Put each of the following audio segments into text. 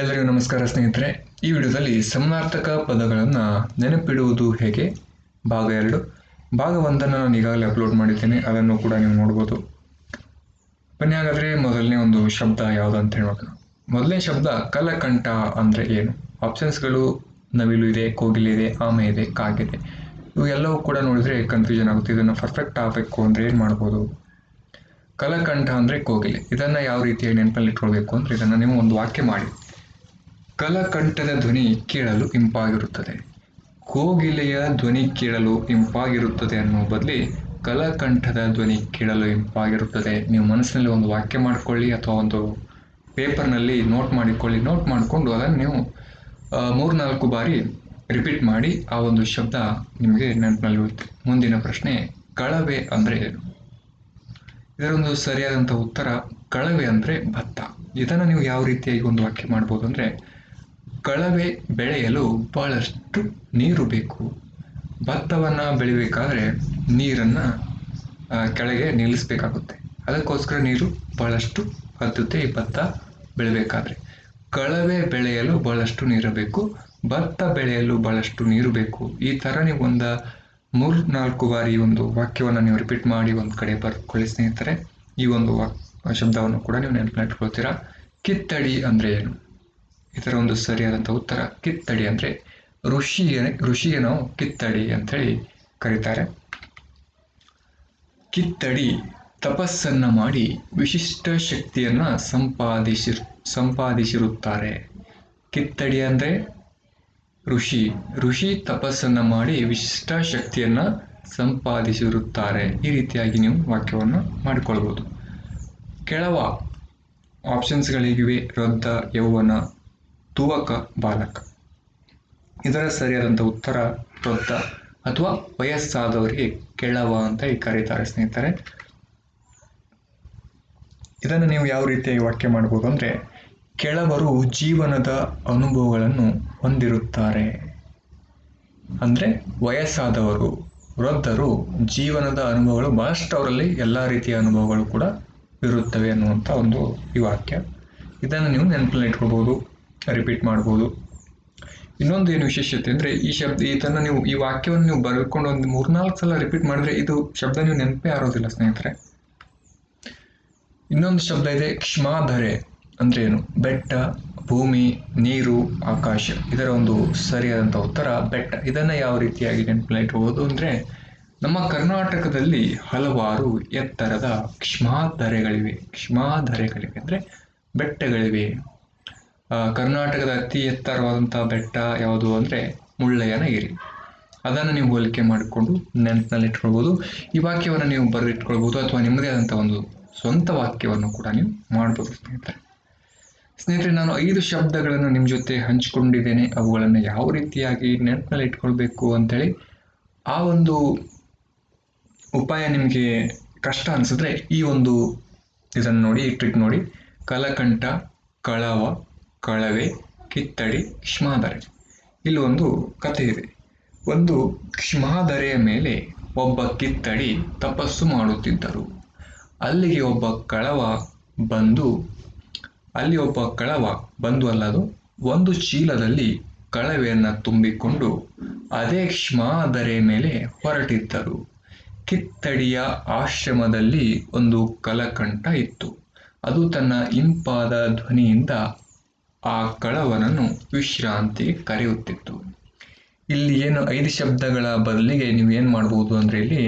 ಎಲ್ಲರಿಗೂ ನಮಸ್ಕಾರ ಸ್ನೇಹಿತರೆ, ಈ ವಿಡಿಯೋದಲ್ಲಿ ಸಮನಾರ್ಥಕ ಪದಗಳನ್ನು ನೆನಪಿಡುವುದು ಹೇಗೆ? ಭಾಗ ಎರಡು. ಭಾಗ ಒಂದನ್ನು ನಾನು ಈಗಾಗಲೇ ಅಪ್ಲೋಡ್ ಮಾಡಿದ್ದೇನೆ, ಅದನ್ನು ಕೂಡ ನೀವು ನೋಡ್ಬೋದು. ಬನ್ನಿ ಹಾಗಾದರೆ ಮೊದಲನೇ ಒಂದು ಶಬ್ದ ಯಾವುದು ಅಂತ ಹೇಳೋಣ ಮೊದಲನೇ ಶಬ್ದ ಕಲಕಂಠ ಅಂದರೆ ಏನು? ಆಪ್ಷನ್ಸ್ಗಳು ನವಿಲು ಇದೆ, ಕೋಗಿಲೆ ಇದೆ, ಆಮೆ ಇದೆ, ಕಾಗಿದೆ. ಇವು ಎಲ್ಲವೂ ಕೂಡ ನೋಡಿದರೆ ಕನ್ಫ್ಯೂಷನ್ ಆಗುತ್ತೆ. ಇದನ್ನು ಪರ್ಫೆಕ್ಟ್ ಆಗಬೇಕು ಅಂದರೆ ಏನು ಮಾಡ್ಬೋದು? ಕಲಕಂಠ ಅಂದರೆ ಕೋಗಿಲೆ. ಇದನ್ನು ಯಾವ ರೀತಿಯಾಗಿ ನೆನಪಲ್ಲಿ ಇಟ್ಕೊಳ್ಬೇಕು ಅಂದರೆ ಇದನ್ನು ನೀವು ಒಂದು ವಾಕ್ಯ ಮಾಡಿ. ಕಲಕಂಠದ ಧ್ವನಿ ಕೇಳಲು ಇಂಪಾಗಿರುತ್ತದೆ. ಕೋಗಿಲೆಯ ಧ್ವನಿ ಕೇಳಲು ಇಂಪಾಗಿರುತ್ತದೆ ಅನ್ನೋ ಬದಲಿ ಕಲಕಂಠದ ಧ್ವನಿ ಕೇಳಲು ಇಂಪಾಗಿರುತ್ತದೆ. ನೀವು ಮನಸ್ಸಿನಲ್ಲಿ ಒಂದು ವಾಕ್ಯ ಮಾಡಿಕೊಳ್ಳಿ ಅಥವಾ ಒಂದು ಪೇಪರ್ನಲ್ಲಿ ನೋಟ್ ಮಾಡಿಕೊಳ್ಳಿ. ನೋಟ್ ಮಾಡಿಕೊಂಡು ಅದನ್ನು ನೀವು ಮೂರ್ನಾಲ್ಕು ಬಾರಿ ರಿಪೀಟ್ ಮಾಡಿ ಆ ಒಂದು ಶಬ್ದ ನಿಮಗೆ ನೆನಪಿನಲ್ಲಿ ಉಳಿತು. ಮುಂದಿನ ಪ್ರಶ್ನೆ, ಕಳವೆ ಅಂದರೆ ಏನು? ಇದರೊಂದು ಸರಿಯಾದಂಥ ಉತ್ತರ ಕಳವೆ ಅಂದರೆ ಭತ್ತ. ಇದನ್ನು ನೀವು ಯಾವ ರೀತಿಯಾಗಿ ಒಂದು ವಾಕ್ಯ ಮಾಡ್ಬೋದು ಅಂದರೆ ಕಳವೆ ಬೆಳೆಯಲು ಬಹಳಷ್ಟು ನೀರು ಬೇಕು. ಭತ್ತವನ್ನು ಬೆಳಿಬೇಕಾದ್ರೆ ನೀರನ್ನು ಕೆಳಗೆ ನಿಲ್ಲಿಸಬೇಕಾಗುತ್ತೆ. ಅದಕ್ಕೋಸ್ಕರ ನೀರು ಬಹಳಷ್ಟು ಹತ್ತುತ್ತೆ ಈ ಭತ್ತ ಬೆಳಿಬೇಕಾದ್ರೆ. ಕಳವೆ ಬೆಳೆಯಲು ಬಹಳಷ್ಟು ನೀರು ಬೇಕು. ಭತ್ತ ಬೆಳೆಯಲು ಬಹಳಷ್ಟು ನೀರು ಬೇಕು. ಈ ಥರ ನೀವು ಒಂದು ಮೂರು, ನಾಲ್ಕು ಬಾರಿ ಒಂದು ವಾಕ್ಯವನ್ನು ನೀವು ರಿಪೀಟ್ ಮಾಡಿ ಒಂದು ಕಡೆ ಬರ್ಕೊಳ್ಳಿ ಸ್ನೇಹಿತರೆ, ಈ ಒಂದು ವಾಕ್, ಶಬ್ದವನ್ನು ಕೂಡ ನೀವು ನೆನಪಿಟ್ಕೊಳ್ತೀರಾ ಕಿತ್ತಡಿ ಅಂದರೆ ಏನು? ಇದರ ಒಂದು ಸರಿಯಾದಂಥ ಉತ್ತರ ಕಿತ್ತಡಿ ಅಂದರೆ ಋಷಿ ಋಷಿಗೆ ನಾವು ಕಿತ್ತಡಿ ಅಂಥೇಳಿ ಕರೀತಾರೆ. ಕಿತ್ತಡಿ ತಪಸ್ಸನ್ನು ಮಾಡಿ ವಿಶಿಷ್ಟ ಶಕ್ತಿಯನ್ನ ಸಂಪಾದಿಸಿ ಸಂಪಾದಿಸಿರುತ್ತಾರೆ. ಕಿತ್ತಡಿ ಅಂದರೆ ಋಷಿ. ಋಷಿ ತಪಸ್ಸನ್ನು ಮಾಡಿ ವಿಶಿಷ್ಟ ಶಕ್ತಿಯನ್ನ ಸಂಪಾದಿಸಿರುತ್ತಾರೆ. ಈ ರೀತಿಯಾಗಿ ನೀವು ವಾಕ್ಯವನ್ನು ಮಾಡಿಕೊಳ್ಬೋದು. ಕೆಳವ ಆಪ್ಷನ್ಸ್ಗಳಿಗಿವೆ ವೃದ್ಧ ಯೌವನ ತುವಕ ಬಾಲಕ. ಇದರ ಸರಿಯಾದಂಥ ಉತ್ತರ ವೃದ್ಧ ಅಥವಾ ವಯಸ್ಸಾದವರಿಗೆ ಕೆಳವ ಅಂತ ಈ ಕರೀತಾರೆ ಸ್ನೇಹಿತರೆ. ಇದನ್ನು ನೀವು ಯಾವ ರೀತಿಯಾಗಿ ವಾಕ್ಯ ಮಾಡ್ಬೋದು ಅಂದರೆ, ಕೆಳವರು ಜೀವನದ ಅನುಭವಗಳನ್ನು ಹೊಂದಿರುತ್ತಾರೆ. ಅಂದರೆ, ವಯಸ್ಸಾದವರು, ವೃದ್ಧರು ಜೀವನದ ಅನುಭವಗಳು ಬಹಳಷ್ಟು ಅವರಲ್ಲಿ ಎಲ್ಲ ರೀತಿಯ ಅನುಭವಗಳು ಕೂಡ ಇರುತ್ತವೆ ಅನ್ನುವಂಥ ಒಂದು ಈ ವಾಕ್ಯ. ಇದನ್ನು ನೀವು ನೆನಪಲ್ಲಿ ಇಟ್ಕೊಳ್ಬೋದು ರಿಪೀಟ್ ಮಾಡ್ಬೋದು. ಇನ್ನೊಂದು ಏನು ವಿಶೇಷತೆ ಅಂದರೆ ಈ ಶಬ್ದ ಇದನ್ನು ನೀವು, ಈ ವಾಕ್ಯವನ್ನು ನೀವು ಬರ್ಕೊಂಡು ಒಂದು ಮೂರ್ನಾಲ್ಕು ಸಲ ರಿಪೀಟ್ ಮಾಡಿದ್ರೆ ಇದು ಶಬ್ದ ನೀವು ನೆನಪೇ ಆರೋದಿಲ್ಲ ಸ್ನೇಹಿತರೆ. ಇನ್ನೊಂದು ಶಬ್ದ ಇದೆ, ಕ್ಷಮಾಧರೆ ಅಂದ್ರೆ ಏನು? ಬೆಟ್ಟ, ಭೂಮಿ, ನೀರು, ಆಕಾಶ. ಇದರ ಒಂದು ಸರಿಯಾದಂಥ ಉತ್ತರ ಬೆಟ್ಟ. ಇದನ್ನು ಯಾವ ರೀತಿಯಾಗಿ ನೆನಪಿನ ಇಟ್ಕೋಬೋದು ಅಂದರೆ ನಮ್ಮ ಕರ್ನಾಟಕದಲ್ಲಿ ಹಲವಾರು ಎತ್ತರದ ಕ್ಷಮಾಧರೆಗಳಿವೆ. ಕ್ಷಮಾಧರೆಗಳಿವೆ ಅಂದರೆ ಬೆಟ್ಟಗಳಿವೆ. ಕರ್ನಾಟಕದ ಅತಿ ಎತ್ತರವಾದಂಥ ಬೆಟ್ಟ ಯಾವುದು ಅಂದರೆ ಮುಳ್ಳಯ್ಯನಗಿರಿ ಅದನ್ನು ನೀವು ಹೋಲಿಕೆ ಮಾಡಿಕೊಂಡು ನೆನಪಿನಲ್ಲಿ ಇಟ್ಕೊಳ್ಬೋದು. ಈ ವಾಕ್ಯವನ್ನು ನೀವು ಬರೆದಿಟ್ಕೊಳ್ಬೋದು ಅಥವಾ ನಿಮ್ಮದೇ ಆದಂಥ ಒಂದು ಸ್ವಂತ ವಾಕ್ಯವನ್ನು ಕೂಡ ನೀವು ಮಾಡ್ಬೋದು ಸ್ನೇಹಿತರೆ. ಸ್ನೇಹಿತರೆ, ನಾನು ಐದು ಶಬ್ದಗಳನ್ನು ನಿಮ್ಮ ಜೊತೆ ಹಂಚಿಕೊಂಡಿದ್ದೇನೆ. ಅವುಗಳನ್ನು ಯಾವ ರೀತಿಯಾಗಿ ನೆನಪಿನಲ್ಲಿ ಇಟ್ಕೊಳ್ಬೇಕು ಅಂತೇಳಿ ಆ ಒಂದು ಉಪಾಯ ನಿಮಗೆ ಕಷ್ಟ ಅನಿಸಿದ್ರೆ ಈ ಒಂದು ಇದನ್ನು ನೋಡಿ, ಈ ಟ್ರಿಕ್ ನೋಡಿ. ಕಲಕಂಠ, ಕಳವ ಕಳವೆ ಕ್ಷಮಾಧರೆ ಇಲ್ಲಿ ಒಂದು ಕಥೆ ಇದೆ. ಒಂದು ಕ್ಷಮಾಧರೆಯ ಮೇಲೆ ಒಬ್ಬ ಕಿತ್ತಡಿ ತಪಸ್ಸು ಮಾಡುತ್ತಿದ್ದರು. ಅಲ್ಲಿಗೆ ಒಬ್ಬ ಕಳವ ಬಂದು, ಅಲ್ಲಿ ಒಬ್ಬ ಕಳವ ಬಂದು ಅಲ್ಲದು ಒಂದು ಚೀಲದಲ್ಲಿ ಕಳವೆಯನ್ನು ತುಂಬಿಕೊಂಡು ಅದೇ ಕ್ಷಮಾಧರೆ ಮೇಲೆ ಹೊರಟಿದ್ದರು. ಕಿತ್ತಡಿಯ ಆಶ್ರಮದಲ್ಲಿ ಒಂದು ಕಲಕಂಠ ಇತ್ತು. ಅದು ತನ್ನ ಇಂಪಾದ ಧ್ವನಿಯಿಂದ ಆ ಕಳವನನ್ನು ವಿಶ್ರಾಂತಿ ಕರೆಯುತ್ತಿತ್ತು. ಇಲ್ಲಿ ಏನು ಐದು ಶಬ್ದಗಳ ಬದಲಿಗೆ ನೀವೇನು ಮಾಡ್ಬೋದು ಅಂದರೆ ಇಲ್ಲಿ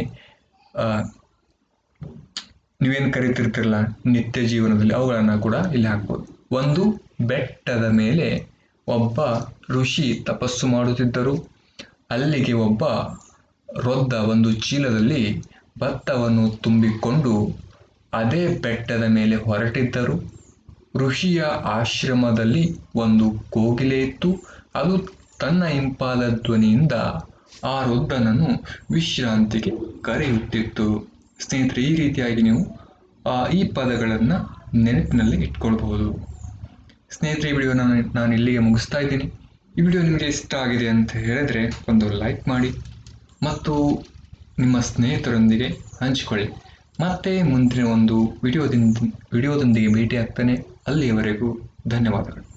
ನೀವೇನು ಕರಿತಿರ್ತಿರಲ್ಲ, ನಿತ್ಯ ಜೀವನದಲ್ಲಿ ಅವುಗಳನ್ನು ಕೂಡ ಇಲ್ಲಿ ಹಾಕ್ಬೋದು. ಒಂದು, ಬೆಟ್ಟದ ಮೇಲೆ ಒಬ್ಬ ಋಷಿ ತಪಸ್ಸು ಮಾಡುತ್ತಿದ್ದರು. ಅಲ್ಲಿಗೆ ಒಬ್ಬ ರೊದ್ದ ಒಂದು ಚೀಲದಲ್ಲಿ ಭತ್ತವನ್ನು ತುಂಬಿಕೊಂಡು ಅದೇ ಬೆಟ್ಟದ ಮೇಲೆ ಹೊರಟಿದ್ದರು. ಋಷಿಯ ಆಶ್ರಮದಲ್ಲಿ ಒಂದು ಕೋಗಿಲೆ ಇತ್ತು. ಅದು ತನ್ನ ಇಂಪಾದ ಧ್ವನಿಯಿಂದ ಆ ವೃದ್ಧನನ್ನು ವಿಶ್ರಾಂತಿಗೆ ಕರೆಯುತ್ತಿತ್ತು. ಸ್ನೇಹಿತರೆ, ಈ ರೀತಿಯಾಗಿ ನೀವು ಈ ಪದಗಳನ್ನು ನೆನಪಿನಲ್ಲಿ ಇಟ್ಕೊಳ್ಬಹುದು. ಸ್ನೇಹಿತರೆ, ಈ ವಿಡಿಯೋನ ನಾನು ಇಲ್ಲಿಗೆ ಮುಗಿಸ್ತಾ ಇದ್ದೀನಿ. ಈ ವಿಡಿಯೋ ನಿಮಗೆ ಇಷ್ಟ ಆಗಿದೆ ಅಂತ ಹೇಳಿದ್ರೆ ಒಂದು ಲೈಕ್ ಮಾಡಿ ಮತ್ತು ನಿಮ್ಮ ಸ್ನೇಹಿತರೊಂದಿಗೆ ಹಂಚಿಕೊಳ್ಳಿ. ಮತ್ತೆ ಮುಂದಿನ ಒಂದು ವಿಡಿಯೋದಿಂದ ವಿಡಿಯೋದೊಂದಿಗೆ ಭೇಟಿ ಆಗ್ತೇನೆ ಅಲ್ಲಿಯವರೆಗೂ ಧನ್ಯವಾದಗಳು.